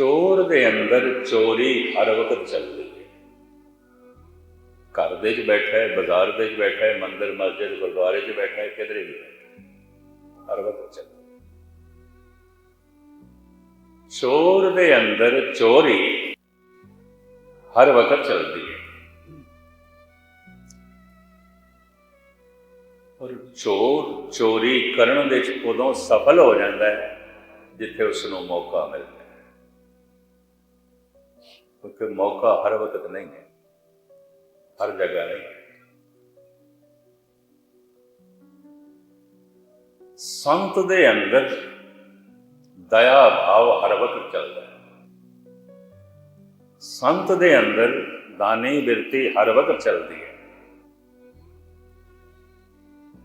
ਚੋਰ ਦੇ ਅੰਦਰ ਚੋਰੀ ਹਰ ਵਕਤ ਚੱਲਦੀ ਹੈ। ਘਰ ਦੇ 'ਚ ਬੈਠਾ ਹੈ, ਬਾਜ਼ਾਰ ਦੇ 'ਚ ਬੈਠਾ ਹੈ, ਮੰਦਿਰ, ਮਸਜਿਦ, ਗੁਰਦੁਆਰੇ 'ਚ ਬੈਠਾ ਹੈ, ਕਿਧਰੇ ਵੀ ਬੈਠਾ ਹਰ ਵਕਤ ਚੱਲਦੀ ਚੋਰ ਦੇ ਅੰਦਰ ਚੋਰੀ ਹਰ ਵਕਤ ਚੱਲਦੀ ਹੈ। ਔਰ ਚੋਰ ਚੋਰੀ ਕਰਨ ਦੇ ਵਿੱਚ ਉਦੋਂ ਸਫਲ ਹੋ ਜਾਂਦਾ ਹੈ, ਜਿੱਥੇ ਉਸ ਨੂੰ ਮੌਕਾ ਮਿਲਦਾ ਹੈ ਕਿਉਂਕਿ ਮੌਕਾ ਹਰ ਵਕਤ ਨਹੀਂ ਹੈ। ਹਰ ਜਗ੍ਹਾ ਨਹੀਂ। ਸੰਤ ਦੇ ਅੰਦਰ ਦਇਆ ਭਾਵ ਹਰ ਵਕਤ ਚੱਲਦਾ ਹੈ। ਸੰਤ ਦੇ ਅੰਦਰ ਦਾਨੀ ਬਿਰਤੀ ਹਰ ਵਕਤ ਚੱਲਦੀ ਹੈ।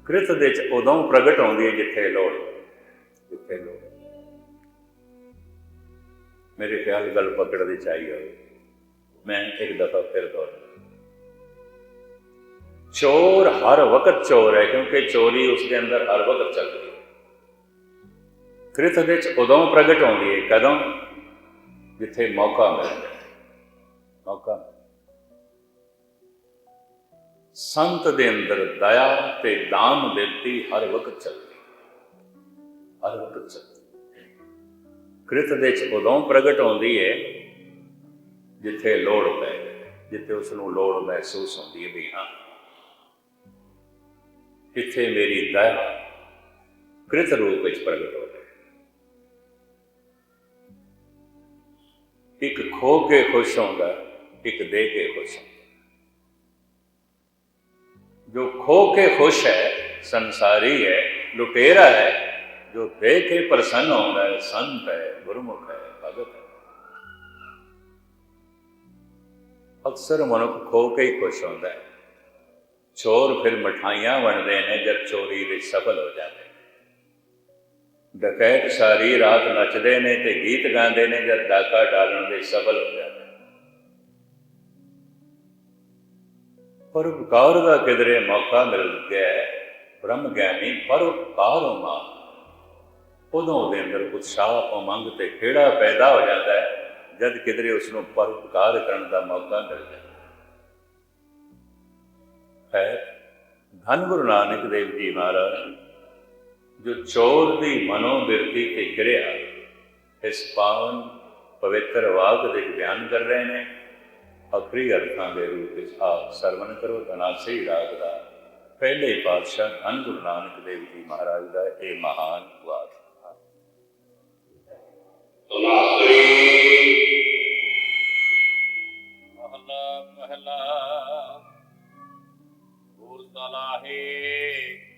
ਕ੍ਰਿਤ ਦੇ ਚ ਉਦੋਂ ਪ੍ਰਗਟ ਹੁੰਦੀ ਹੈ ਜਿੱਥੇ ਲੋੜ ਜਿੱਥੇ ਲੋੜ ਮੇਰੇ ਖਿਆਲ ਗੱਲ ਪਕੜ ਦੀ ਚਾਹੀ ਹੋਵੇ ਮੈਂ ਇੱਕ ਦਫਾ ਫਿਰ ਦੁਹਰਾ ਚੋਰ ਹਰ ਵਕਤ ਚੋਰ ਹੈ, ਕਿਉਂਕਿ ਚੋਰੀ ਉਸ ਦੇ ਅੰਦਰ ਹਰ ਵਕਤ ਚੱਲਦੀ ਕ੍ਰਿਤ ਦੇ ਉਦੋਂ ਪ੍ਰਗਟ ਹੁੰਦੀ ਹੈ, ਕਦੋਂ? ਜਿੱਥੇ ਮੌਕਾ ਮਿਲਦਾ ਮੌਕਾ ਸੰਤ ਦੇ ਅੰਦਰ ਦਇਆ ਤੇ ਦਾਨ ਦਿੱਤੀ ਹਰ ਵਕਤ ਚੱਲਦੀ ਹਰ ਵਕਤ ਚੱਲਦੀ ਕ੍ਰਿਤ ਦੇ ਚ ਉਦੋਂ ਪ੍ਰਗਟ ਹੁੰਦੀ ਹੈ ਜਿੱਥੇ ਲੋੜ ਪੈ, ਜਿੱਥੇ ਉਸ ਨੂੰ ਲੋੜ ਮਹਿਸੂਸ ਹੁੰਦੀ ਹੈ ਵੀ ਹਾਂ। ਇੱਥੇ ਮੇਰੀ ਦਇਆ ਕ੍ਰਿਤ ਰੂਪ ਵਿੱਚ ਪ੍ਰਗਟ ਹੋ ਰਹੀ ਇੱਕ ਖੋ ਕੇ ਖੁਸ਼ ਹੁੰਦਾ, ਇੱਕ ਦੇ ਕੇ ਖੁਸ਼ ਹੁੰਦਾ। ਜੋ ਖੋ ਕੇ ਖੁਸ਼ ਹੈ, ਸੰਸਾਰੀ ਹੈ, ਲੁਟੇਰਾ ਹੈ, ਜੋ ਦੇ ਕੇ ਪ੍ਰਸੰਨ ਹੁੰਦਾ ਹੈ, ਸੰਤ ਹੈ, ਗੁਰਮੁਖ ਹੈ, ਭਗਤ ਹੈ। ਅਕਸਰ ਮਨੁੱਖ ਖੋ ਕੇ ਹੀ ਖੁਸ਼ ਹੁੰਦਾ ਹੈ। ਚੋਰ ਫਿਰ ਮਠਾਈਆਂ ਵੰਡਦੇ ਨੇ, ਜਦ ਚੋਰੀ ਵਿੱਚ ਸਫਲ ਹੋ ਜਾਂਦੇ ਨੇ। ਡਕੈਤ ਸਾਰੀ ਰਾਤ ਨੱਚਦੇ ਨੇ ਤੇ ਗੀਤ ਗਾਉਂਦੇ ਨੇ, ਜਦ ਡਾਕਾ ਡਾਲਣ ਦੇ ਸਫਲ ਹੋ ਜਾਂਦੇ ਨੇ। ਦਾ ਕਿਧਰੇ ਮੌਕਾ ਮਿਲ ਗਿਆ ਬ੍ਰਹਮ ਗਿਆਨੀ ਪਰਉਪਕਾਰ ਹੋਮਾ ਉਦੋਂ ਦੇ ਅੰਦਰ ਉਤਸ਼ਾਹ, ਉਮੰਗ ਤੇ ਖੇੜਾ ਪੈਦਾ ਹੋ ਜਾਂਦਾ ਹੈ। ਜਦ ਕਿਧਰੇ ਉਸ ਨੂੰ ਪਰਉਪਕਾਰ ਕਰਨ ਦਾ ਮੌਕਾ ਮਿਲ ਜਾਂਦਾ ਹੈ ਧੰਨ ਗੁਰੂ ਨਾਨਕ ਦੇਵ ਜੀ ਮਹਾਰਾਜ, ਜੋ ਚੋਰ ਦੀ ਮਨੋਬਿਰਤੀ ਤੇ ਕਿਰਿਆ ਇਸ ਪਾਵਨ ਪਵਿੱਤਰ ਵਾਕ ਦੇ ਬਿਆਨ ਕਰ ਰਹੇ ਨੇ, ਅਖਰੀ ਅਰਥਾਂ ਦੇ ਰੂਪ ਵਿੱਚ ਆਪ ਸਰਵਨ ਕਰੋ ਧਨਾਸੀ ਰਾਗ ਦਾ ਪਹਿਲੇ ਪਾਤਸ਼ਾਹ ਧੰਨ ਗੁਰੂ ਨਾਨਕ ਦੇਵ ਜੀ ਮਹਾਰਾਜ ਦਾ ਇਹ ਮਹਾਨ ਵਾਕ। ਤੁਨਾਸਰੀ ਸਲਾਹੇ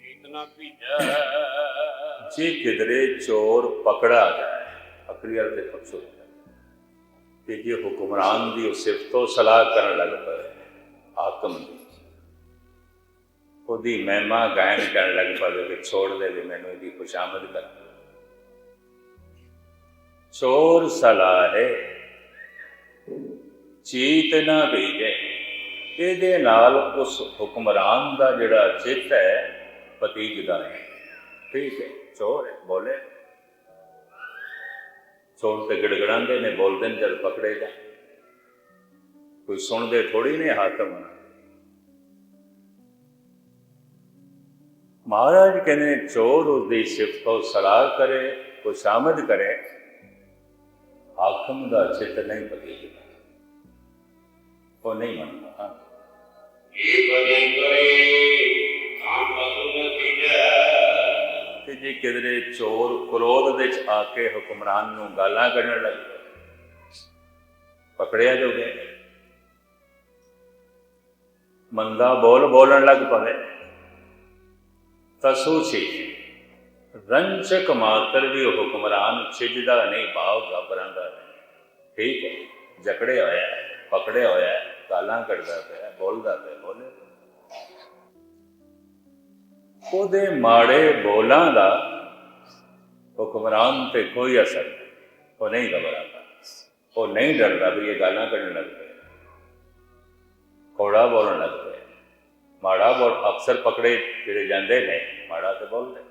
ਇਤਨਾ ਭੀਜੈ। ਜੇ ਕਿਧਰੇ ਚੋਰ ਪਕੜਾ ਜਾਏ ਅਖਰੀ ਅਰਥ ਦੇ ਤੇ ਜੇ ਹੁਕਮਰਾਨ ਦੀ ਸਿਫਤੋ ਸਲਾਹ ਕਰਨ ਲੱਗ ਪਏ, ਆਤਮ ਦੀ। ਉਹਦੀ ਮਹਿਮਾ ਗਾਇਨ ਕਰਨ ਲੱਗ ਪਵੇ ਕਿ ਛੋੜ ਦੇ ਵੀ ਮੈਨੂੰ ਇਹਦੀ ਖੁਸ਼ਾਮਦ ਕਰ। ਚੋਰ ਸਲਾਹੇ, ਚੀਤ ਨਾ ਭੇਜੇ। ਇਹਦੇ ਨਾਲ ਉਸ ਹੁਕਮਰਾਨ ਦਾ ਜਿਹੜਾ ਚਿੱਤ ਹੈ ਪਤੀਜਦਾ ਹੈ। ਠੀਕ ਹੈ, ਚੋਰ ਬੋਲੇ। ਚੋਰ ਤੇ ਗਿੜਗੜਾਉਂਦੇ ਨੇ, ਬੋਲਦੇ ਨੇ, ਜਦ ਪਕੜੇ ਕੋਈ ਸੁਣਦੇ ਥੋੜੀ ਨੇ ਹਾਕਮ ਮਹਾਰਾਜ ਕਹਿੰਦੇ ਚੋਰ ਉਸ ਦੀ ਸਿਫਤ ਤੋਂ ਸਲਾਹ ਕਰੇ ਕੋ ਸ਼ਾਮਦ ਕਰੇ। ਹਾਕਮ ਦਾ ਚਿੱਤ ਨਹੀਂ ਪਤੀਜਦਾ ਉਹ ਨਹੀਂ ਮੰਨਦਾ। ਤੇ ਜੇ ਕਿਧਰੇ ਚੋਰ ਕ੍ਰੋਧ ਵਿੱਚ ਆ ਕੇ ਹੁਕਮਰਾਨ ਨੂੰ ਗਾਲਾਂ ਕੱਢਣ ਲੱਗ ਪਏ ਜੋ ਜੋਗੇ ਮੰਦਾ ਬੋਲ ਬੋਲਣ ਲੱਗ ਪਵੇ ਤਸੂ ਤਸੂਚੀ ਰੰਚਕ ਮਾਤਰ ਵੀ ਉਹ ਹੁਕਮਰਾਨ ਛਿਜਦਾ ਨਹੀਂ ਭਾਵ ਘਬਰਾਉਂਦਾ ਨਹੀਂ ਠੀਕ ਹੈ, ਜਕੜਿਆ ਹੋਇਆ ਪਕੜਿਆ ਹੋਇਆ ਗਾਲਾਂ ਕੱਢਦਾ ਪਿਆ ਬੋਲਦਾ ਤੇ ਬੋਲੇ। ਉਹਦੇ ਮਾੜੇ ਬੋਲਾਂ ਦਾ ਹੁਕਮਰਾਨ ਤੇ ਕੋਈ ਅਸਰ ਨਹੀਂ। ਉਹ ਨਹੀਂ ਘਬਰਾਉਂਦਾ। ਉਹ ਨਹੀਂ ਡਰਦਾ ਵੀ ਇਹ ਗਾਲਾਂ ਕੱਢਣ ਲੱਗ ਪਏ। ਕੋੜਾ ਬੋਲਣ ਲੱਗ ਪਏ। ਮਾੜਾ ਬੋਲ ਅਕਸਰ ਪਕੜੇ ਜਿਹੜੇ ਜਾਂਦੇ ਨੇ, ਮਾੜਾ ਤੇ ਬੋਲਦੇ।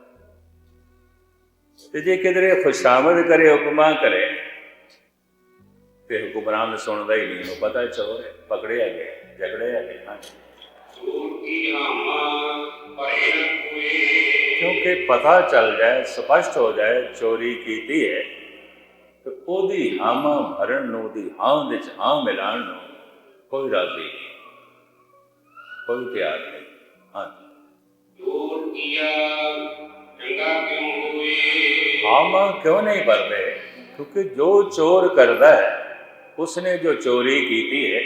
ਤੇ ਜੇ ਕਿਧਰੇ ਖੁਸ਼ਾਮਦ ਕਰੇ, ਹੁਕਮਾਂ ਕਰੇ, ਤੇ ਹੁਕਮਰਾਨ ਸੁਣਦਾ ਹੀ ਨਹੀਂ। ਉਹ ਪਤਾ ਚੋਰ ਹੈ, ਪਕੜਿਆ ਗਿਆ। ਝਗੜਿਆ ਗਿਆ ਹਾਂਜੀ ਚੋਰ ਕੀ ਹਾਮਾ ਭਰੇ ਨ। ਕੋਏ ਕਿਉਂਕਿ ਪਤਾ ਚੱਲ ਜਾਏ, ਸਪਸ਼ਟ ਹੋ ਜਾਏ, ਚੋਰੀ ਕੀਤੀ ਹੈ, ਤੇ ਉਹਦੀ ਹਾਮਾ ਭਰਨ ਨੂੰ, ਉਹਦੀ ਹਾਂ ਵਿੱਚ ਹਾਂ ਮਿਲਾਉਣ ਨੂੰ ਕੋਈ ਰਾਜ਼ੀ ਨਹੀਂ। ਕੋਈ ਤਿਆਰ ਨਹੀਂ। ਹਾਂ ਚੋਰ ਕੀਆ ਚੰਗਾ ਕਿਉ ਹੋਏ ਹਾਮਾ ਕਿਉਂ ਨਹੀਂ ਭਰਦੇ ਕਿਉਂਕਿ ਜੋ ਚੋਰ ਕਰਦਾ ਹੈ, ਉਸਨੇ ਜੋ ਚੋਰੀ ਕੀਤੀ ਹੈ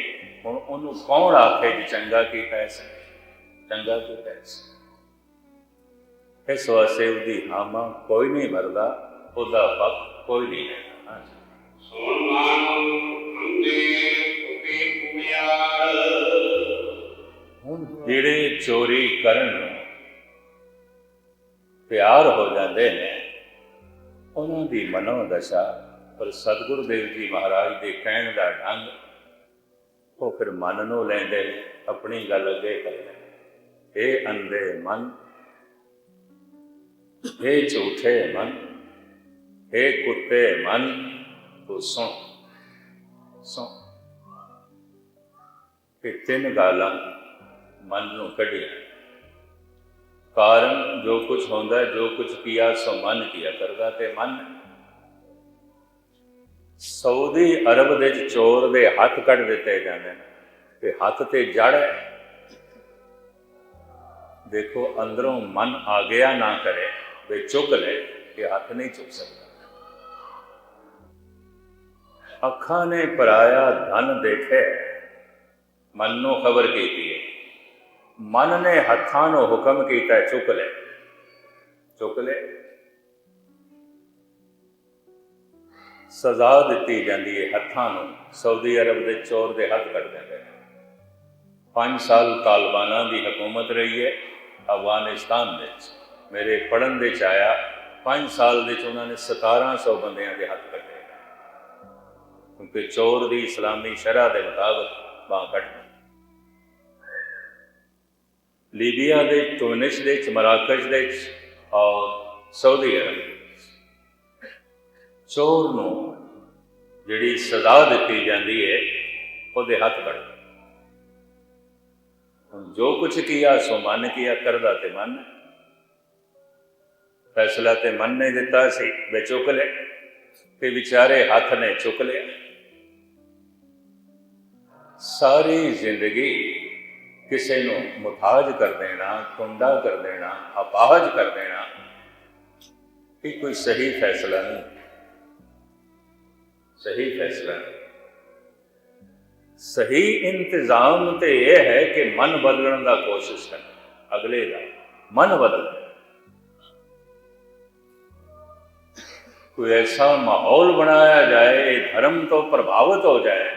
ਹੁਣ ਉਹਨੂੰ ਕੌਣ ਆਖੇ ਕਿ ਚੰਗਾ ਕੀਤਾ ਹੈ? ਚੰਗਾ ਕੀਤਾ ਹੈ ਇਸ ਵਾਸਤੇ ਉਹਦੀ ਹਾਮਾ ਕੋਈ ਨਹੀਂ ਭਰਦਾ ਉਹਦਾ ਵਕਤ ਕੋਈ ਨਹੀਂ ਕੁਮਿਆਰ। ਹੁਣ ਜਿਹੜੇ ਚੋਰੀ ਕਰਨ ਪਿਆਰ ਹੋ ਜਾਂਦੇ ਨੇ ਉਹਨਾਂ ਦੀ ਮਨੋ ਦਸ਼ਾ ਪਰ ਸਤਿਗੁਰੂ ਦੇਵ ਜੀ ਮਹਾਰਾਜ ਦੇ ਕਹਿਣ ਦਾ ਢੰਗ ਉਹ ਫਿਰ ਮਨ ਨੂੰ ਲੈਂਦੇ, ਆਪਣੀ ਗੱਲ ਅੱਗੇ ਕਰਦੇ ਨੇ ਇਹ ਅੰਦੇ ਮਨ ਇਹ ਝੂਠੇ ਮਨ ਇਹ ਕੁੱਤੇ ਮਨ, ਤੂੰ ਸੁਣ ਸੌ ਇਹ ਤਿੰਨ ਗਾਲਾਂ ਮਨ ਨੂੰ ਕੱਢੀਆਂ। ਕਾਰਨ ਜੋ ਕੁਝ ਹੁੰਦਾ, ਜੋ ਕੁਝ ਕੀਆ ਸੋ ਮਨ ਕੀਆ ਕਰਦਾ ਤੇ ਮਨ ਸਾਊਦੀ ਅਰਬ ਦੇ ਚੋਰ ਦੇ ਹੱਥ ਕੱਢ ਦਿੱਤੇ ਜਾਂਦੇ ਨੇ। ਤੇ ਹੱਥ ਤੇ ਜੜ ਹੈ। ਦੇਖੋ, ਅੰਦਰੋਂ ਮਨ ਆ ਗਿਆ ਨਾ ਕਰੇ, ਵੇ ਚੁੱਕ ਲੈ ਕਿ ਹੱਥ ਨਹੀਂ ਚੁੱਕ ਸਕਦਾ। ਅੱਖਾਂ ਨੇ ਪਰਾਇਆ ਧਨ ਦੇਖੇ, ਮਨ ਨੂੰ ਖਬਰ ਕੀਤੀ ਹੈ। ਮਨ ਨੇ ਹੱਥਾਂ ਨੂੰ ਹੁਕਮ ਕੀਤਾ, ਚੁੱਕ ਲੈ। ਚੁੱਕ ਲੈ। ਸਜ਼ਾ ਦਿੱਤੀ ਜਾਂਦੀ ਹੈ ਹੱਥਾਂ ਨੂੰ, ਸਾਊਦੀ ਅਰਬ ਦੇ ਚੋਰ ਦੇ ਹੱਥ ਕੱਟ ਦਿੰਦੇ ਨੇ। 5 ਸਾਲ ਤਾਲਿਬਾਨਾਂ ਦੀ ਹਕੂਮਤ ਰਹੀ ਹੈ ਅਫਗਾਨਿਸਤਾਨ ਵਿੱਚ। ਮੇਰੇ ਪੜਨ ਦੇ ਚ ਆਇਆ 5 ਸਾਲ ਦੇ ਚ ਉਹਨਾਂ ਨੇ 1700 ਬੰਦਿਆਂ ਦੇ ਹੱਥ ਕੱਟੇ ਕਿਉਂਕਿ ਚੋਰ ਦੀ ਇਸਲਾਮੀ ਸ਼ਰਅ ਦੇ ਮੁਤਾਬਕ ਬਾਂਹ ਕੱਟ ਲੀਬੀਆ ਦੇ ਟੂਨਿਸ ਦੇ ਚ, ਮਰਾਕਸ਼ ਦੇ ਚ ਔਰ ਸਾਊਦੀ ਅਰਬ ਚੋਰ ਨੂੰ ਜਿਹੜੀ ਸਜ਼ਾ ਦਿੱਤੀ ਜਾਂਦੀ ਹੈ ਉਹਦੇ ਹੱਥ ਬੜ ਹੁਣ ਜੋ ਕੁਛ ਕੀਤਾ ਸੋ ਮਨ ਕੀਆ ਕਰਦਾ ਤੇ ਮਨ। ਫੈਸਲਾ ਤੇ ਮਨ ਨੇ ਦਿੱਤਾ ਸੀ, ਵੇ ਚੁੱਕ ਲੈ ਤੇ ਵਿਚਾਰੇ ਹੱਥ ਨੇ ਚੁੱਕ ਲਿਆ। ਸਾਰੀ ਜ਼ਿੰਦਗੀ ਕਿਸੇ ਨੂੰ ਮੁਤਾਜ ਕਰ ਦੇਣਾ, ਕੁੰਡਾ ਕਰ ਦੇਣਾ ਅਪਾਹਜ ਕਰ ਦੇਣਾ, ਇਹ ਕੋਈ ਸਹੀ ਫੈਸਲਾ ਨਹੀਂ। ਸਹੀ ਫੈਸਲਾ ਸਹੀ ਇੰਤਜ਼ਾਮ ਤੇ ਇਹ ਹੈ ਕਿ ਮਨ ਬਦਲਣ ਦਾ ਕੋਸ਼ਿਸ਼ ਕਰ। ਅਗਲੇ ਦਾ ਮਨ ਬਦਲ। ਕੋਈ ਐਸਾ ਮਾਹੌਲ ਬਣਾਇਆ ਜਾਏ, ਇਹ ਧਰਮ ਤੋਂ ਪ੍ਰਭਾਵਿਤ ਹੋ ਜਾਏ।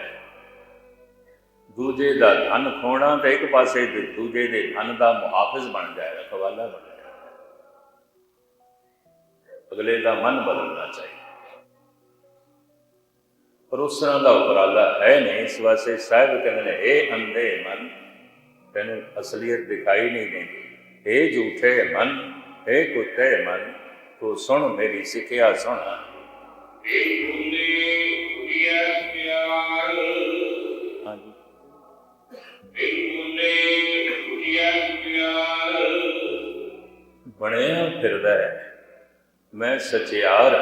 ਦੂਜੇ ਦਾ ਧਨ ਖੋਣਾ ਤੇ ਇੱਕ ਪਾਸੇ ਦੂਜੇ ਦੇ ਧਨ ਦਾ ਮੁਹਾਫਿਜ਼ ਬਣ ਜਾਏ, ਰਖਵਾਲਾ ਬਣ ਜਾਏ। ਅਗਲੇ ਦਾ ਮਨ ਬਦਲਣਾ ਚਾਹੀਦਾ। ਪਰ ਉਸ ਤਰ੍ਹਾਂ ਦਾ ਉਪਰਾਲਾ ਹੈ ਨਹੀਂ। ਇਸ ਵਾਸਤੇ ਸਾਹਿਬ ਕਹਿੰਦੇ ਨੇ ਇਹ ਅੰਧੇ ਮਨ ਤੈਨੂੰ ਅਸਲੀਅਤ ਦਿਖਾਈ ਨਹੀਂ ਦਿੰਦੀ। ਇਹ ਝੂਠੇ ਮਨ ਇਹ ਕੁੱਤੇ ਮਨ ਤੂੰ ਸੁਣ ਮੇਰੀ ਸਿੱਖਿਆ ਸੁਣ। ਇਹ ਕੁੰਦੇ ਕੁੜੀਆ ਪਿਆਰ ਹਾਂਜੀ। ਇਹ ਕੁੰਦੇ ਕੁੜੀਆ ਪਿਆਰ ਬਣਿਆ ਫਿਰਦਾ ਹੈ। ਮੈਂ ਸਚਿਆਰ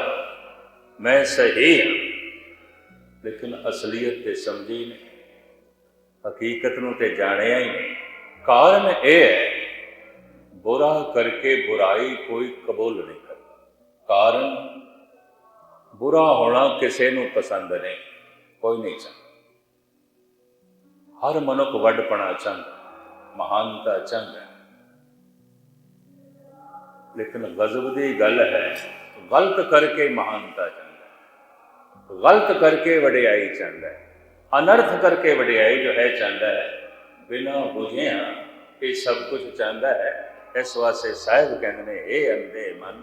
ਮੈਂ ਸਹੀ ਹਾਂ। ਲੇਕਿਨ ਅਸਲੀਅਤ ਤੇ ਸਮਝੀ ਨਹੀਂ। ਹਕੀਕਤ ਨੂੰ ਤੇ ਜਾਣਿਆ ਹੀ ਨਹੀਂ। ਕਾਰਨ ਇਹ ਹੈ, ਬੁਰਾ ਕਰਕੇ ਬੁਰਾਈ ਕੋਈ ਕਬੂਲ ਨਹੀਂ ਕਰਦਾ। ਕਾਰਨ, ਬੁਰਾ ਹੋਣਾ ਕਿਸੇ ਨੂੰ ਪਸੰਦ ਨਹੀਂ, ਕੋਈ ਨਹੀਂ ਚਾਹੁੰਦਾ। ਹਰ ਮਨੁੱਖ ਵੱਡਪਣਾ ਚਾਹੁੰਦਾ, ਮਹਾਨਤਾ ਚਾਹੁੰਦਾ। ਲੇਕਿਨ ਗਜ਼ਬ ਦੀ ਗੱਲ ਹੈ, ਗਲਤ ਕਰਕੇ ਮਹਾਨਤਾ ਚਾਹੁੰਦਾ। ਗਲਤ ਕਰਕੇ ਵਡਿਆਈ ਚਾਹੁੰਦਾ ਹੈ ਅਨਰਥ ਕਰਕੇ ਵਡਿਆਈ ਜੋ ਹੈ ਚਾਹੁੰਦਾ ਹੈ ਬਿਨਾਂ ਬੁਝਿਆ ਇਹ ਸਭ ਕੁਝ ਚਾਹੁੰਦਾ ਹੈ। ਇਸ ਵਾਸਤੇ ਸਾਹਿਬ ਕਹਿੰਦੇ ਨੇ ਇਹ ਅੰਧੇ ਮਨ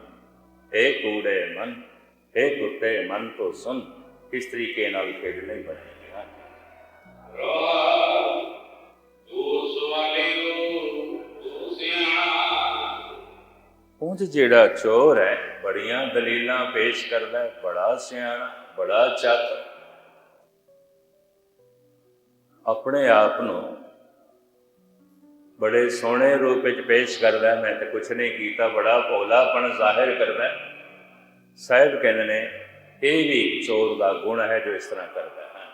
ਇਹ ਕੂੜੇ ਮਨ ਇਹ ਕੁੱਤੇ ਮਨ ਤੋਂ ਸੁਣ ਇਸ ਤਰੀਕੇ ਨਾਲ ਖੇਡਣੇ ਬਣੇ ਰਾ ਤੂੰ ਸਵਾਲਿਓ ਤੂੰ ਸਿਆਣਾ ਉਂਝ ਜਿਹੜਾ ਚੋਰ ਹੈ ਬੜੀਆਂ ਦਲੀਲਾਂ ਪੇਸ਼ ਕਰਦਾ ਹੈ। ਬੜਾ ਸਿਆਣਾ, ਬੜਾ ਚਾਤਰ ਆਪਣੇ ਆਪ ਨੂੰ ਬੜੇ ਸੋਹਣੇ ਰੂਪ ਵਿੱਚ ਪੇਸ਼ ਕਰਦਾ ਮੈਂ ਤੇ ਕੁਛ ਨਹੀਂ ਕੀਤਾ। ਬੜਾ ਭੋਲਾਪਣ ਜ਼ਾਹਿਰ ਕਰਦਾ ਸਾਹਿਬ ਕਹਿੰਦੇ ਨੇ, ਇਹ ਵੀ ਚੋਰ ਦਾ ਗੁਣ ਹੈ ਜੋ ਇਸ ਤਰ੍ਹਾਂ ਕਰਦਾ ਹੈ।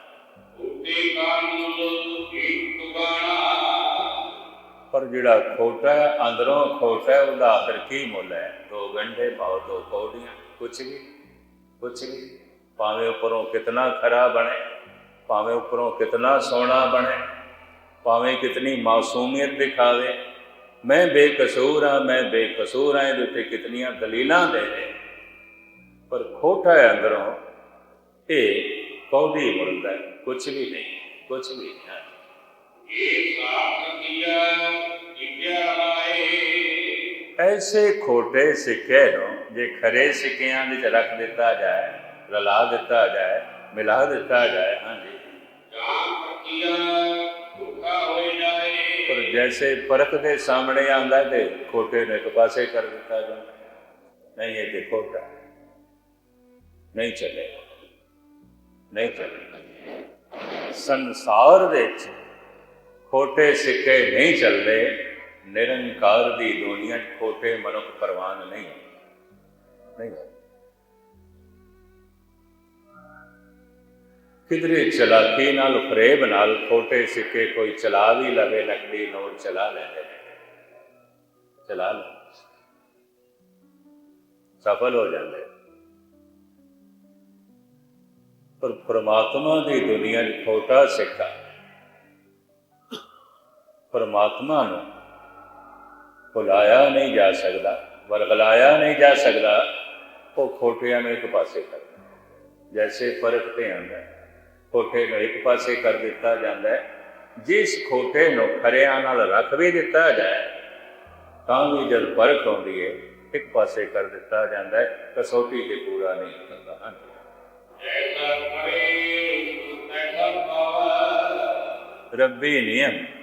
ਉਤੇ ਕਾ ਇੱਕ ਬਾਣਾ ਪਰ ਜਿਹੜਾ ਖੋਟਾ ਹੈ, ਅੰਦਰੋਂ ਖੋਟਾ ਹੈ, ਉਹਦਾ ਆਖਰ ਕੀ ਮੁੱਲ ਹੈ? ਦੋ ਗੰਢੇ ਪਾਓ, ਦੋ ਕੌਡੀਆਂ ਕੁਛ ਵੀ ਕੁਛ ਵੀ ਭਾਵੇਂ ਉੱਪਰੋਂ ਕਿਤਨਾ ਖਰਾ ਬਣੇ, ਭਾਵੇਂ ਉੱਪਰੋਂ ਕਿਤਨਾ ਸੋਹਣਾ ਬਣੇ, ਭਾਵੇਂ ਕਿਤਨੀ ਮਾਸੂਮੀਅਤ ਦਿਖਾਵੇ। ਮੈਂ ਬੇਕਸੂਰ ਹਾਂ, ਮੈਂ ਬੇਕਸੂਰ ਹਾਂ, ਇਹਦੇ ਉੱਤੇ ਕਿਤਨੀਆਂ ਦਲੀਲਾਂ ਦੇ ਦੇ ਪਰ ਖੋਟਾ ਹੈ ਅੰਦਰੋਂ, ਇਹ ਕੌਡੀ ਮੁੱਲਦਾ ਹੈ। ਕੁਛ ਵੀ ਨਹੀਂ ਕੁਛ ਵੀ ਨਹੀਂ। ਐਸੇ ਖੋਟੇ ਸਿੱਕੇ ਨੂੰ ਜੇ ਖਰੇ ਸਿੱਕਿਆਂ ਵਿੱਚ ਰੱਖ ਦਿੱਤਾ ਜਾਏ ਰਲਾ ਦਿੱਤਾ ਜਾਏ ਮਿਲਾ ਦਿੱਤਾ ਜਾਏ ਹਾਂਜੀ ਪਰ ਜੈਸੇ ਪਰਖ ਦੇ ਸਾਹਮਣੇ ਆਂਦਾ ਤੇ ਖੋਟੇ ਨੂੰ ਇੱਕ ਪਾਸੇ ਕਰ ਦਿੱਤਾ ਜਾਂਦਾ ਨਹੀਂ ਇਹ ਤੇ ਖੋਟਾ ਨਹੀਂ ਚੱਲੇਗਾ ਨਹੀਂ ਚੱਲੇਗਾ ਸੰਸਾਰ ਵਿੱਚ ਖੋਟੇ ਸਿੱਕੇ ਨਹੀਂ ਚੱਲਦੇ, ਨਿਰੰਕਾਰ ਦੀ ਦੁਨੀਆ 'ਚ ਖੋਟੇ ਮਨੁੱਖ ਪ੍ਰਵਾਨ ਨਹੀਂ। ਨਹੀਂ ਕਿਧਰੇ ਚਲਾਕੀ ਨਾਲ, ਫਰੇਬ ਨਾਲ ਖੋਟੇ ਸਿੱਕੇ ਕੋਈ ਚਲਾ ਵੀ ਲਵੇ ਨਕਲੀ ਨੋਟ ਚਲਾ ਲੈਂਦੇ ਨੇ। ਚਲਾ ਲੈ ਸਫਲ ਹੋ ਜਾਂਦੇ ਪਰ ਪ੍ਰਮਾਤਮਾ ਦੀ ਦੁਨੀਆ 'ਚ ਖੋਟਾ ਸਿੱਕਾ ਪਰਮਾਤਮਾ ਨੂੰ ਭੁਲਾਇਆ ਨਹੀਂ ਜਾ ਸਕਦਾ ਵਰਗਲਾਇਆ ਨਹੀਂ ਜਾ ਸਕਦਾ ਉਹ ਖੋਟਿਆਂ ਨੂੰ ਇੱਕ ਪਾਸੇ ਕਰ ਜੈਸੇ ਪਰਖ ਤੇ ਆਂਦਾ ਹੈ, ਖੋਟੇ ਨੂੰ ਇੱਕ ਪਾਸੇ ਕਰ ਦਿੱਤਾ ਜਾਂਦਾ ਹੈ। ਜਿਸ ਖੋਟੇ ਨੂੰ ਖਰਿਆਂ ਨਾਲ ਰੱਖ ਵੀ ਦਿੱਤਾ ਜਾਏ ਤਾਂ ਵੀ ਜਦ ਪਰਖ ਆਉਂਦੀ ਹੈ ਇੱਕ ਪਾਸੇ ਕਰ ਦਿੱਤਾ ਜਾਂਦਾ ਹੈ ਕਸੌਟੀ ਤੇ ਪੂਰਾ ਨਹੀਂ ਹੁੰਦਾ। ਹਾਂਜੀ। ਐਸਾ ਕਰੇ ਰੱਬੀ ਨਿਯਮ।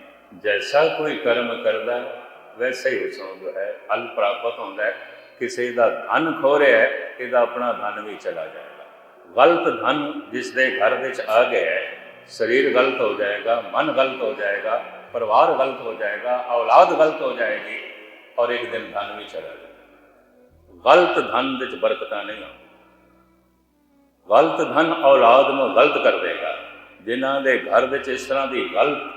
ਜੈਸਾ ਕੋਈ ਕਰਮ ਕਰਦਾ ਹੈ, ਵੈਸੇ ਹੀ ਉਸ ਨੂੰ ਹੈ ਅਲ ਪ੍ਰਾਪਤ ਹੁੰਦਾ ਹੈ। ਕਿਸੇ ਦਾ ਧਨ ਖੋ ਰਿਹਾ ਹੈ ਇਹਦਾ ਆਪਣਾ ਧਨ ਵੀ ਚਲਾ ਜਾਏਗਾ। ਗਲਤ ਧਨ ਜਿਸ ਦੇ ਘਰ ਵਿੱਚ ਆ ਗਿਆ ਹੈ ਸਰੀਰ ਗਲਤ ਹੋ ਜਾਏਗਾ ਮਨ ਗਲਤ ਹੋ ਜਾਏਗਾ ਪਰਿਵਾਰ ਗਲਤ ਹੋ ਜਾਏਗਾ ਔਲਾਦ ਗਲਤ ਹੋ ਜਾਏਗੀ ਔਰ ਇੱਕ ਦਿਨ ਧਨ ਵੀ ਚਲਾ ਜਾਏਗਾ। ਗਲਤ ਧਨ ਵਿੱਚ ਬਰਕਤਾਂ ਨਹੀਂ ਆਉਂਦੀ ਗਲਤ ਧਨ ਔਲਾਦ ਨੂੰ ਗਲਤ ਕਰ ਦੇਗਾ। ਜਿਨ੍ਹਾਂ ਦੇ ਘਰ ਵਿੱਚ ਇਸ ਤਰ੍ਹਾਂ ਦੀ ਗਲਤ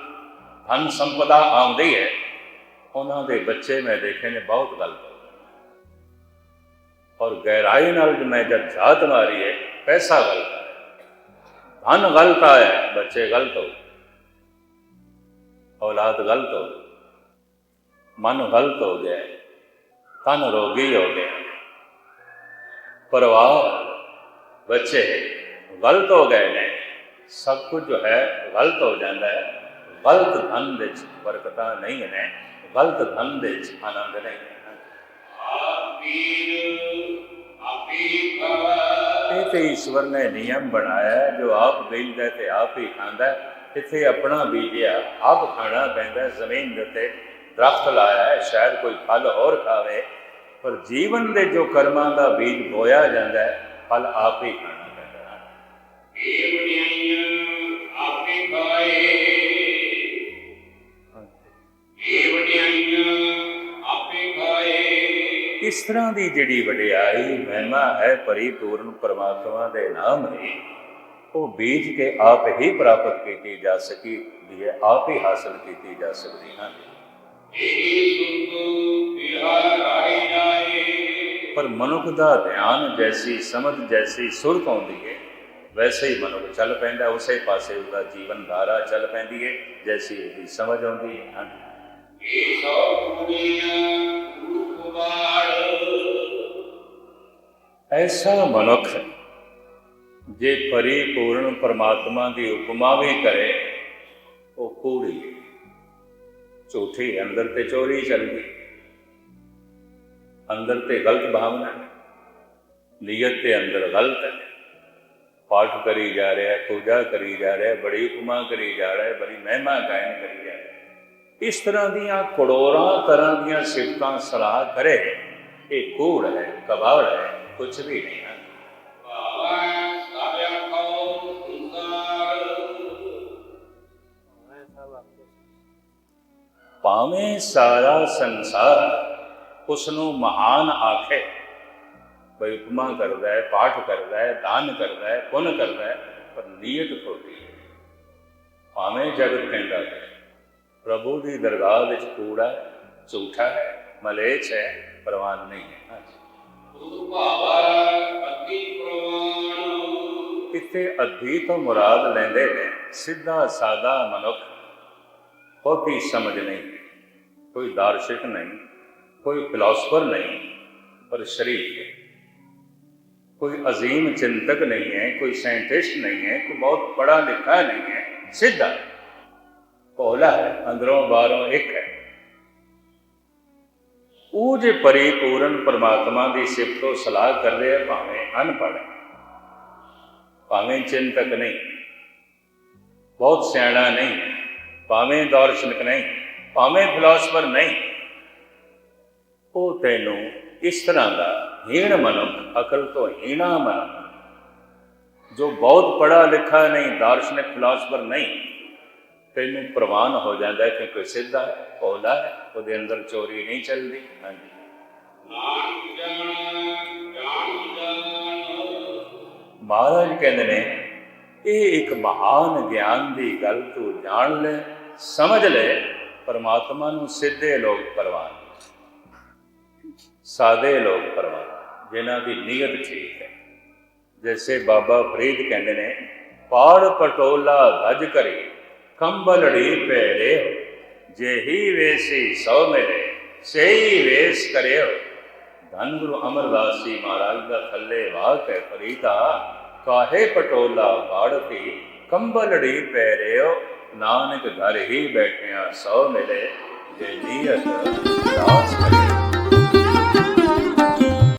ਧਨ ਸੰਪਦਾ ਆਉਂਦੀ ਹੈ। ਉਹਨਾਂ ਦੇ ਬੱਚੇ ਮੈਂ ਦੇਖੇ ਨੇ ਬਹੁਤ ਗਲਤ ਹੋ ਔਰ ਗਹਿਰਾਈ ਨਾਲ ਮੈਂ ਜਦ ਝਾਤ ਮਾਰੀ ਹੈ ਪੈਸਾ ਗਲਤ ਹੈ। ਧਨ ਗਲਤ ਆਇਆ ਬੱਚੇ ਗਲਤ ਹੋ ਗਏ। ਔਲਾਦ ਗਲਤ ਹੋ ਗਈ। ਮਨ ਗਲਤ ਹੋ ਗਿਆ। ਹੈ, ਤਨ ਰੋਗੀ ਹੋ ਗਿਆ। ਪਰਿਵਾਰ ਬੱਚੇ ਗਲਤ ਹੋ ਗਏ ਨੇ। ਸਭ ਕੁਝ ਜੋ ਹੈ ਗਲਤ ਹੋ ਜਾਂਦਾ ਹੈ। ਗਲਤ ਧਨ ਵਿੱਚ ਬਰਕਤਾਂ ਨਹੀਂ ਨੇ ਗਲਤ ਧਨ ਵਿੱਚ ਆਨੰਦ ਨਹੀਂ ਹੈ। ਇਹ ਤੇ ਈਸ਼ਵਰ ਨੇ ਨਿਯਮ ਬਣਾਇਆ ਜੋ ਆਪ ਬੀਜਦਾ ਤੇ ਆਪ ਹੀ ਖਾਂਦਾ। ਇੱਥੇ ਆਪਣਾ ਬੀਜਿਆ ਆਪ ਖਾਣਾ ਪੈਂਦਾ ਜ਼ਮੀਨ ਦੇ ਉੱਤੇ ਦਰਖਤ ਲਾਇਆ ਹੈ ਸ਼ਾਇਦ ਕੋਈ ਫਲ ਹੋਰ ਖਾਵੇ। ਪਰ ਜੀਵਨ ਦੇ ਜੋ ਕਰਮਾਂ ਦਾ ਬੀਜ ਬੋਇਆ ਜਾਂਦਾ ਹੈ ਫਲ ਆਪ ਹੀ ਖਾਣਾ ਪੈਂਦਾ ਹੈ। ਇਹ ਵਡਿਆਈਆਂ ਆਪੇ ਖਾਏ। ਇਸ ਤਰ੍ਹਾਂ ਦੀ ਜਿਹੜੀ ਵਡਿਆਈ ਮਹਿਮਾ ਹੈ ਪਰਿਪੂਰਨ ਪਰਮਾਤਮਾ ਦੇ ਨਾਮ ਦੀ, ਉਹ ਬੀਜ ਕੇ ਆਪ ਹੀ ਪ੍ਰਾਪਤ ਕੀਤੀ ਜਾ ਸਕੀ ਦੀ ਹੈ ਆਪ ਹੀ ਹਾਸਲ ਕੀਤੀ ਜਾ ਸਕਦੀ ਹੈ। ਪਰ ਮਨੁੱਖ ਦਾ ਧਿਆਨ ਜੈਸੀ, ਸਮਝ ਜੈਸੀ ਸੁਰਤ ਆਉਂਦੀ ਹੈ, ਵੈਸੇ ਹੀ ਮਨੁੱਖ ਚੱਲ ਪੈਂਦਾ, ਉਸੇ ਪਾਸੇ ਉਹਦਾ ਜੀਵਨ ਧਾਰਾ ਚੱਲ ਪੈਂਦੀ ਹੈ, ਜੈਸੀ ਉਹਦੀ ਸਮਝ ਆਉਂਦੀ ਹੈ। ਇਹ ਸੋ ਦੁਨੀਆ ਐਸਾ ਮਨੁੱਖ ਜੇ ਪਰਿਪੂਰਨ ਪਰਮਾਤਮਾ ਦੀ ਉਪਮਾ ਵੀ ਕਰੇ, ਉਹ ਕੂੜੀ ਝੂਠੀ ਅੰਦਰ ਤੇ ਚੋਰੀ ਚੱਲ ਗਈ ਅੰਦਰ ਤੇ ਗਲਤ ਭਾਵਨਾ ਨੀਅਤ ਤੇ ਅੰਦਰ ਗਲਤ ਹੈ। ਪਾਠ ਕਰੀ ਜਾ ਰਿਹਾ, ਪੂਜਾ ਕਰੀ ਜਾ ਰਿਹਾ, ਬੜੀ ਉਪਮਾ ਕਰੀ ਜਾ ਰਿਹਾ, ਬੜੀ ਮਹਿਮਾ ਕਾਇਮ ਕਰੀ ਜਾ ਰਿਹਾ। ਇਸ ਤਰ੍ਹਾਂ ਦੀਆਂ ਕਰੋੜਾਂ ਤਰ੍ਹਾਂ ਦੀਆਂ ਸਿਫਤਾਂ ਸਲਾਹ ਕਰੇ। ਇਹ ਕੂੜ ਹੈ, ਕਬਾੜ ਹੈ ਕੁਝ ਵੀ ਨਹੀਂ ਹੈ। ਭਾਵੈ ਭਾਵੇਂ ਸਾਰਾ ਸੰਸਾਰ ਉਸ ਨੂੰ ਮਹਾਨ ਆਖੇ। ਕੋਈ ਉਪਮਾ ਕਰਦਾ ਹੈ, ਪਾਠ ਕਰਦਾ ਹੈ, ਦਾਨ ਕਰਦਾ ਹੈ, ਪੁੰਨ ਕਰਦਾ ਹੈ, ਪਰ ਨੀਅਤ ਖੋਟੀ ਹੈ। ਭਾਵੇਂ ਜਗਤ ਕਹਿੰਦਾ ਹੈ। ਪ੍ਰਭੂ ਦੀ ਦਰਗਾਹ ਵਿੱਚ ਕੂੜਾ ਝੂਠਾ ਹੈ ਹੈ, ਪ੍ਰਵਾਨ ਨਹੀਂ ਹੈ। ਗੁਰੂ ਭਾਵਾ ਅਤੀ ਪ੍ਰਵਾਨ ਇੱਥੇ ਅੱਧੀ ਤੋਂ ਮੁਰਾਦ ਲੈਂਦੇ ਨੇ, ਸਿੱਧਾ ਸਾਦਾ ਮਨੁੱਖ ਬਹੁਤੀ ਸਮਝ ਨਹੀਂ। ਕੋਈ ਦਾਰਸ਼ਿਕ ਨਹੀਂ, ਕੋਈ ਫਿਲਾਸਫਰ ਨਹੀਂ, ਪਰ ਸ਼ਰੀਫ ਕੋਈ ਅਜ਼ੀਮ ਚਿੰਤਕ ਨਹੀਂ ਹੈ, ਕੋਈ ਸਾਇੰਟਿਸਟ ਨਹੀਂ ਹੈ, ਕੋਈ ਬਹੁਤ ਪੜਾ ਲਿਖਾ ਨਹੀਂ ਹੈ, ਸਿੱਧਾ। ਭੋਲਾ ਹੈ ਅੰਦਰੋਂ ਬਾਹਰੋਂ ਇੱਕ ਹੈ। ਉਹ ਜੇ ਪਰਿਪੂਰਨ ਪਰਮਾਤਮਾ ਦੀ ਸਿਫਤ ਤੋਂ ਸਲਾਹ ਕਰਦੇ ਆ, ਭਾਵੇਂ ਅਨਪੜ੍ਹ ਭਾਵੇਂ ਚਿੰਤਕ ਨਹੀਂ, ਬਹੁਤ ਸਿਆਣਾ ਨਹੀਂ, ਭਾਵੇਂ ਦਾਰਸ਼ਨਿਕ ਨਹੀਂ, ਭਾਵੇਂ ਫਿਲਾਸਫਰ ਨਹੀਂ, ਉਹ ਤੈਨੂੰ ਇਸ ਤਰ੍ਹਾਂ ਦਾ ਹੀਣ ਮਨੁੱਖ, ਅਕਲ ਤੋਂ ਹੀਣਾ ਮਨੁੱਖ, ਜੋ ਬਹੁਤ ਪੜਾ ਲਿਖਾ ਨਹੀਂ, ਦਾਰਸ਼ਨਿਕ, ਫਿਲਾਸਫਰ ਨਹੀਂ ਤੈਨੂੰ ਪ੍ਰਵਾਨ ਹੋ ਜਾਂਦਾ ਹੈ ਕਿ ਕੋਈ ਸਿੱਧਾ ਹੈ ਭੋਲਾ ਹੈ, ਉਹਦੇ ਅੰਦਰ ਚੋਰੀ ਨਹੀਂ ਚੱਲਦੀ। ਹਾਂਜੀ। ਮਹਾਰਾਜ ਕਹਿੰਦੇ ਨੇ, ਇਹ ਇੱਕ ਮਹਾਨ ਗਿਆਨ ਦੀ ਗੱਲ ਤੂੰ ਜਾਣ ਲੈ, ਸਮਝ ਲੈ, ਪਰਮਾਤਮਾ ਨੂੰ ਸਿੱਧੇ ਲੋਕ ਪਰਵਾਨ ਸਾਦੇ ਲੋਕ ਪਰਵਾਨ, ਜਿਨ੍ਹਾਂ ਦੀ ਨੀਅਤ ਠੀਕ ਹੈ। ਜੈਸੇ ਬਾਬਾ ਫਰੀਦ ਕਹਿੰਦੇ ਨੇ, ਪਾੜ ਪਟੋਲਾ ਧਜ ਕਰੇ ਕੰਬਲੜੀ ਪਹਿਰੇ ਜਿਹੀ ਵੇਸੀ ਸੋ ਮਿਲੇ ਸਹੀ ਵੇਸ ਕਰਿਓ ਧੰਨ ਗੁਰੂ ਅਮਰਦਾਸ ਜੀ ਮਹਾਰਾਜ ਦਾ ਥੱਲੇ ਵਾਕ ਹੈ ਫਰੀਦਾ ਕਾਹੇ ਪਟੋਲਾ ਬਾੜਤੀ ਕੰਬਲੜੀ ਪਹਿਰਿਓ ਨਾਨਕ ਘਰ ਹੀ ਬੈਠਿਆ ਸੋ ਮਿਲੇ ਜੇ ਨੀਅਤ ਨਾ